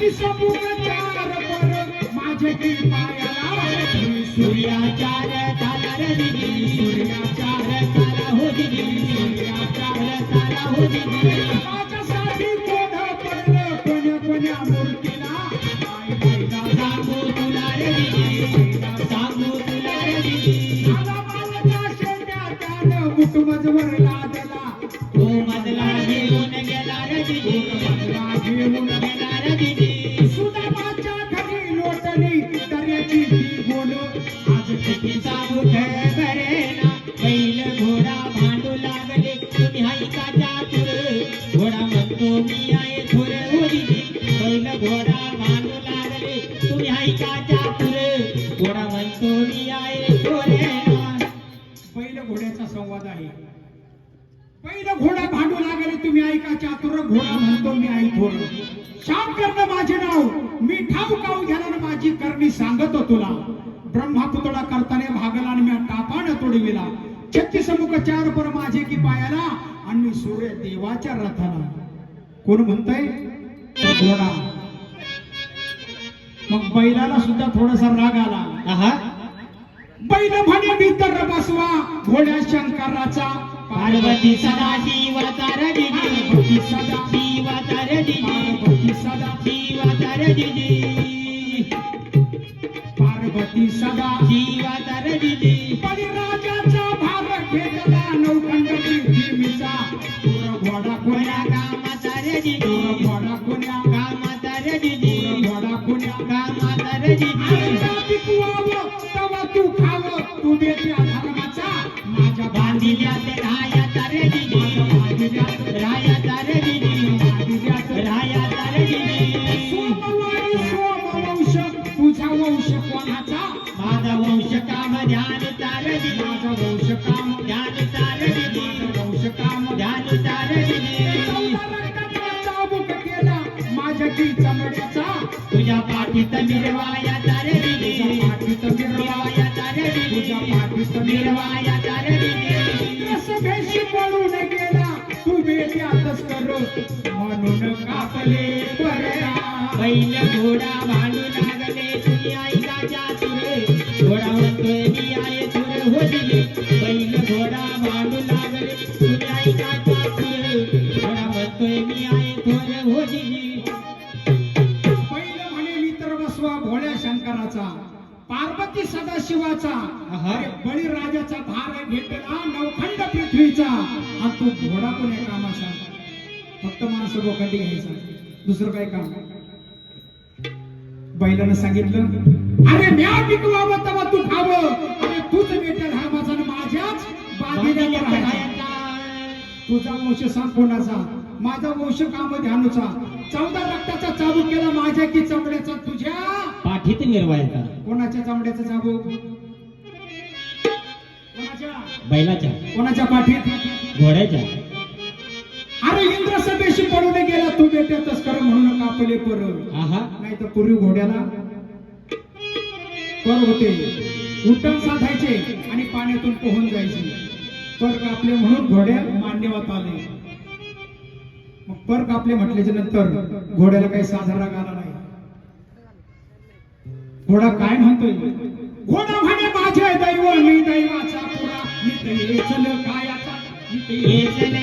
ती संपूर्ण चंद्र माझे पायाला सूर्याचार्य घोड्याचा संवाद आहे. घोडा भांडू लागले तुम्ही ऐका चातुर घोडा म्हणतो मी आई थोर श्याम माझे नाव मी ठाऊ काऊ घ्याला माझी करणी सांगतो तुला. ब्रह्मापुतळा करताना भागला आणि मी टापान तोडविला. छत्तीस मुख चार पर माझे की पायाला आणि सूर्य देवाच्या रथाला कोण म्हणतंय? घोडा मग बैलाला सुद्धा थोडासा राग आला. बैल म्हणे मी तर बसवा घोड्या शंकराचा पार्वती सदा शिव तार दिदी पार्वती सदा. तवा तू खावं तू देत्या धर्माचा माझ्या बांधिल्यात बांधिल्यात बांधिल्यात सोमवारी सोमवंश तुझा वंश कोणाचा? माझा वंश काम ध्यान तार दिदी माझा वंश काम ध्यान वंश काम ध्यान केला माझ्या ती चमड्याचा तुझ्या पाठीत निर्वाया तारे दिदी तुझ्या पाठीत तुझ्या पाठीत मिरवाया तारे. सभेशी पळून गेला तू बेट्यातच कर म्हणून कापले बऱ्या बैल घोडा भांडू लागले तुम्ही राजा चातुर घोडा म्हणतोय मी आहे तुर. हो दिली अरे बळीराजाचा भार घेतला नवखंड पृथ्वीचा. आणि तू घोडा कोण्या कामाचा फक्त माणसं लोखंडी घ्यायचा. दुसरं काय काम? बैलानं सांगितलं अरे म्या पिकवावं तेव्हा तू खावं. अरे तूच बेट्या धर्माचा आणि माझ्याच बांधिल्यावर तुझा वंश सांग कोणाचा? माझा वंश काम ध्यानूचा. चौदा रक्ताचा चाबूक केला माझ्या की चमड्याचा तुझ्या. पाठीत मिरवायचा कोणाच्या चमड्याचा चाबूक? बैलाच्या. कोणाच्या पाठीत? घोड्याच्या. अरे इंद्र सभेशी पडून गेला तू बेट्या तस्कर म्हणून कापले पर. आहा. नाही तर पूर्वी घोड्याला कर होते? उड्डाण साधायचे आणि पाण्यातून पोहून जायचे. पर कापले म्हणून घोड्या मान्यवत आले. मग पर कापले म्हटल्याच्या नंतर घोड्याला काही साधा राग आला नाही. घोडा काय म्हणतोय? घोडा म्हणे माझे दैव मी दैवाचा पुरा मी दैवेचल कायाचा मी दै- येचल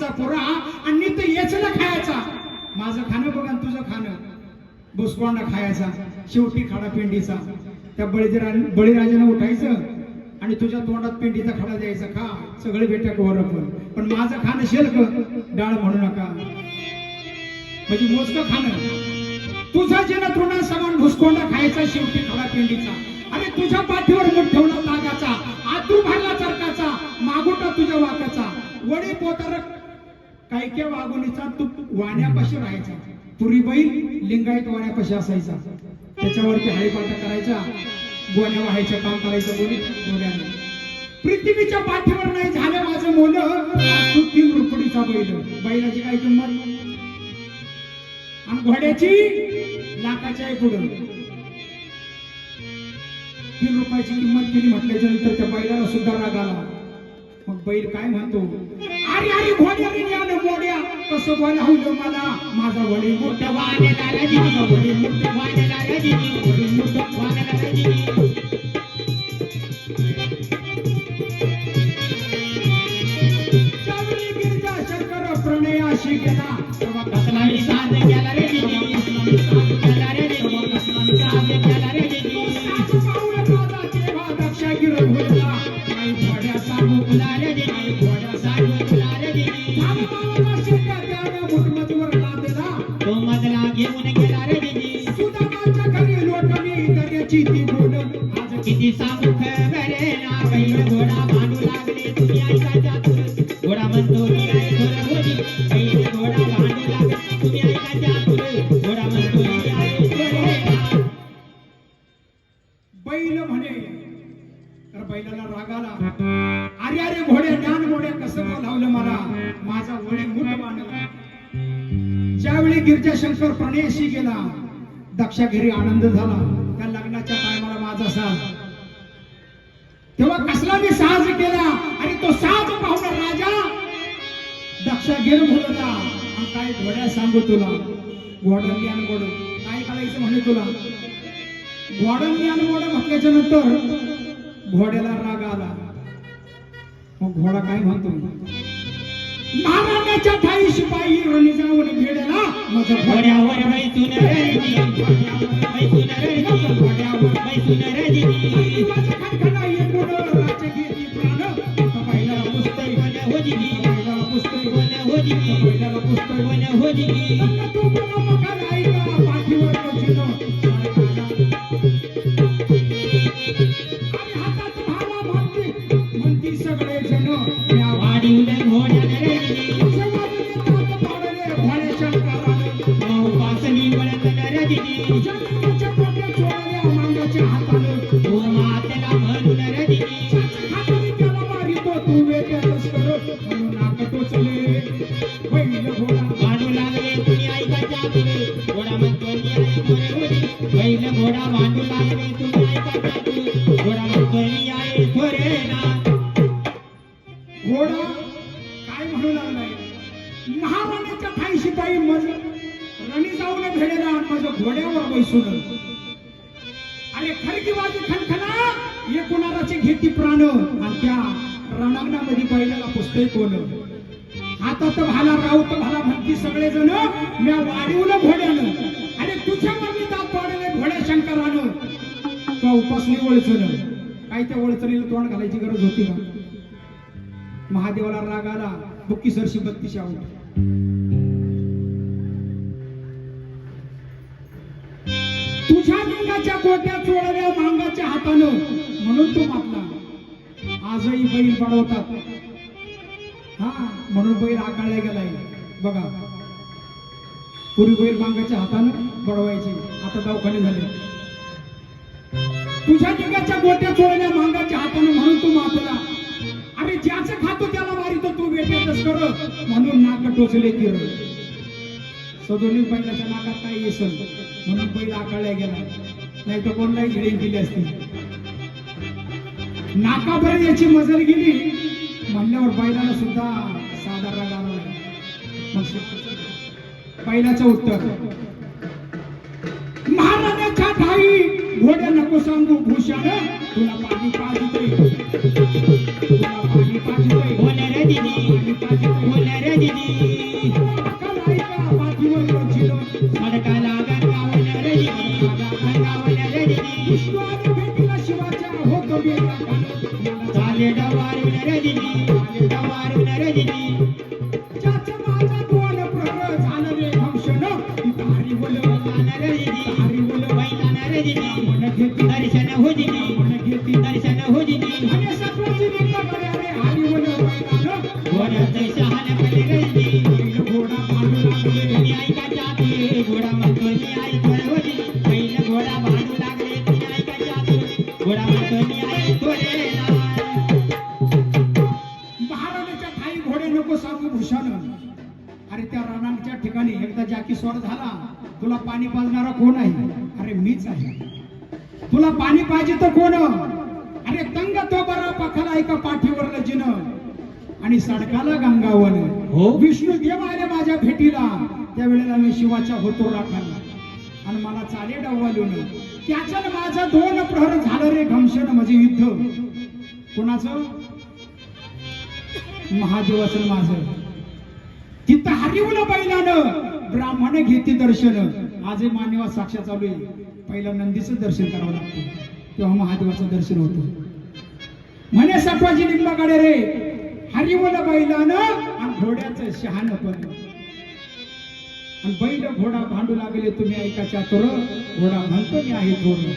मी पुरा आणि तो येचला खायचा. माझं खाणं बघा तुझं खाणं. भुसकोंडा खायचा शेवटी खाडा पेंडीचा त्या बळीरा बळीराजानं उठायचं आणि तुझ्या तोंडात पेंडीचा खडा द्यायचा खा सगळे भेटा कवर पण माझं खाणं शेलक डाळ म्हणू नका. म्हणजे मोजकं खाणं. तुझा जन तोंडात समान भुसकोंडा खायचा शेवटी खडा पिंडीचा अरे तुझ्या पाठीवर कैके वागुनीचा तू वाण्यापाशी राहायचा. पुरी बैल लिंगायत वाण्यापाशी असायचा. त्याच्यावरती हळीपाटा करायचा. गोण्या व्हायचं काम करायचं बोली गोण्याने पृथ्वीच्या पाठीवर नाही झालं माझं मोल. तू तीन रुपडीचा बैल. बैलाची काय किंमत? आणि घोड्याची लाखाच्या पुढं तीन रुपयाची किंमत केली म्हटल्याच्या नंतर त्या बैलाला सुद्धा राग आला. मग बैल काय म्हणतो? अरे अरे घोड्या रे मोड्या कसं बोलावलं मला माझा वडील मोठा वाण्याला रजनी वाण्याला वडील वाण्याला रजनी बैलाला राग आला अरे अरे घोडे ज्ञान मोड्या कसं बोलावलं मला? माझा वडे मुठ मानला ज्यावेळी गिरजा शंकर प्रणयशी गेला दक्षागिरी आनंद झाला. त्या लग्नाच्या टायमाला माझा साज. तेव्हा कसला मी साज केला? आणि तो साज पाहुणा राजा दक्षागिर बोलला काय घोड्या सांगू तुला? घोडंगी आणि गोड काय करायचं? म्हणे तुला. घोडंगी आणि गोड म्हटल्याच्या नंतर घोड्याला राग आला. मग घोडा काय म्हणतो? महाराजाच्या ठाई शिपाई रणी जाऊन भेडला माझं घोड्यावर नाही रजनी चातुर घोडा म्हणतो आहे बैल घोडा मांडू लागले तुम्ही ऐका चातुर घोडा म्हणतो आहे थोरे ना. घोडा काय म्हणू लागलाय? महाराणाच्या ठाई शिपाई मज रणी जाऊन भेडेला माझं घोड्यावर बैसून अरे खरकी बाजू खणखणा एकूणाराचे घेती प्राण. आणि त्या रणांगणामध्ये बैलाला पुसतोय कोण? हातात भाला तर भाला म्हणती सगळेजण मी वाढवलं घोड्यानं. आणि तुझ्या मागे दात पाडले घोड्या शंकरानं. तो उपासली वळचल काय त्या ओळचणीला तोंड घालायची गरज होती का? महादेवाला राग आला बुक्की सरशी बत्तीस आऊट. तुझ्या लिंगाच्या गोट्या चोळल्या मांगाच्या हातानं. म्हणून तो मागला. आजही बैल पडवतात बैल आकाळल्या गेलाय. बघा. पूर्वी बैल बांगाच्या हातानं बडवायचे आता दवाखाने झाले. तुझ्या जगाच्या गोट्या चोळल्या मांगाच्या हातानं म्हणून तू मातला अरे ज्याचं खातो त्याला मारित तू वेट्यातच कर म्हणून नाक टोचले तिर सदोनी बैलाच्या नाकात काय येसल म्हणून बैल आकाळल्या गेला. नाही तर कोणलाही घडी गेली असती. नाकापर्यंत याची मजल गेली. म्हणल्यावर बैलाला सुद्धा बैलाचं उत्तर. महाराजाच्या ठाई घोड्या नको सांगू भूषण. तुला पाणी कोण रे दिदी. दिदी. पाहिजे तर कोण अरे तंग तो बरा पखाला ऐका पाठीवर जिन आणि सडकाला गंगावन. हो. विष्णू देव आले माझ्या भेटीला. त्यावेळेला मी शिवाच्या होतो राखाला आणि मला चाले डाववालून त्याच्यानं माझं दोन प्रहर झालं रे घमशन म्हणजे युद्ध. कोणाचं? महादेवाचं माझं. तिथं हरिवलं बैलानं. ब्राह्मण घेते दर्शन. आज हे मान्यवा साक्षात चालू आहे. पहिला नंदीचं दर्शन करावं लागतं. तेव्हा महादेवाचं दर्शन होत. म्हणे सटवाजी लिंबाकडे रे हरिवल बैलानं आणि घोड्याचं शहाण पण. आणि बैल घोडा भांडू लागले तुम्ही ऐका चातुर घोडा म्हणतो मी आहे थोर